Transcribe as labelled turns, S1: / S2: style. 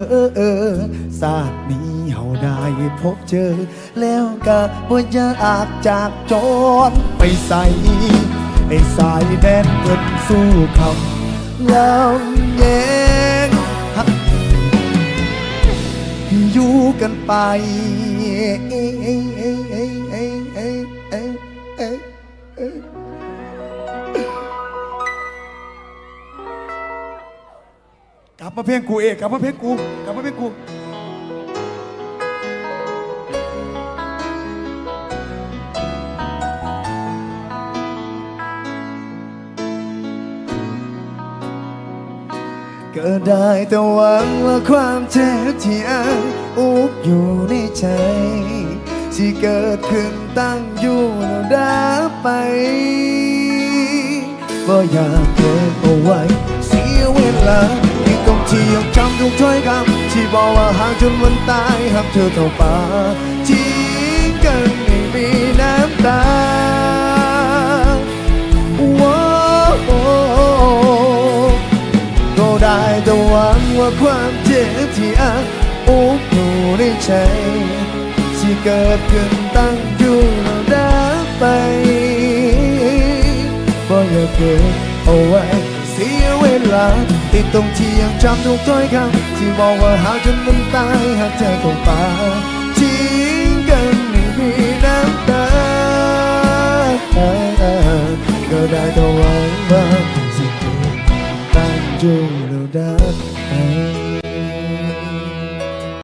S1: เออเออศาสตร์นี้เฮาได้พบเจอ แล้วก็บ่อยากจากจรไปใส่ไอ้สายแดนเกิดสู้คำแล้วแยงหักอยู่กันไปเอ้เอ้เอ้เอ้เอ้เอ้เอ้เอ้ ลับมาเพลงกูเอกกลับมาเพลงกูกลับมาเพลงกูก็ได้แต่หวังว่าความเจ็บที่อ้างอุกอยู่ในใจ ที่เกิดขึ้นตั้งอยู่แล้วดับไปก็อยากเก็บเอาไว้ ที่บอกว่าหากจนวันตายหักเธอเข้าป่าทิ้งกันไม่มีน้ำตาว้ก็ได้แต่หวังว่าความเจ็บที่อ้าอุกอยู่ในใจที่เกิดขึ้นตั้งอยู่แล้วดับไปบ่อยากเก็บเอาไว้เสีย รักติดตรงที่ยังจำทุกถ้อยคำที่บอกว่าหากจนมันตายหากเธอคงไปทิ้งกันไม่มีน้ำตาก็ได้แต่หวังว่าสิ่งที่ตั้งใจเราได้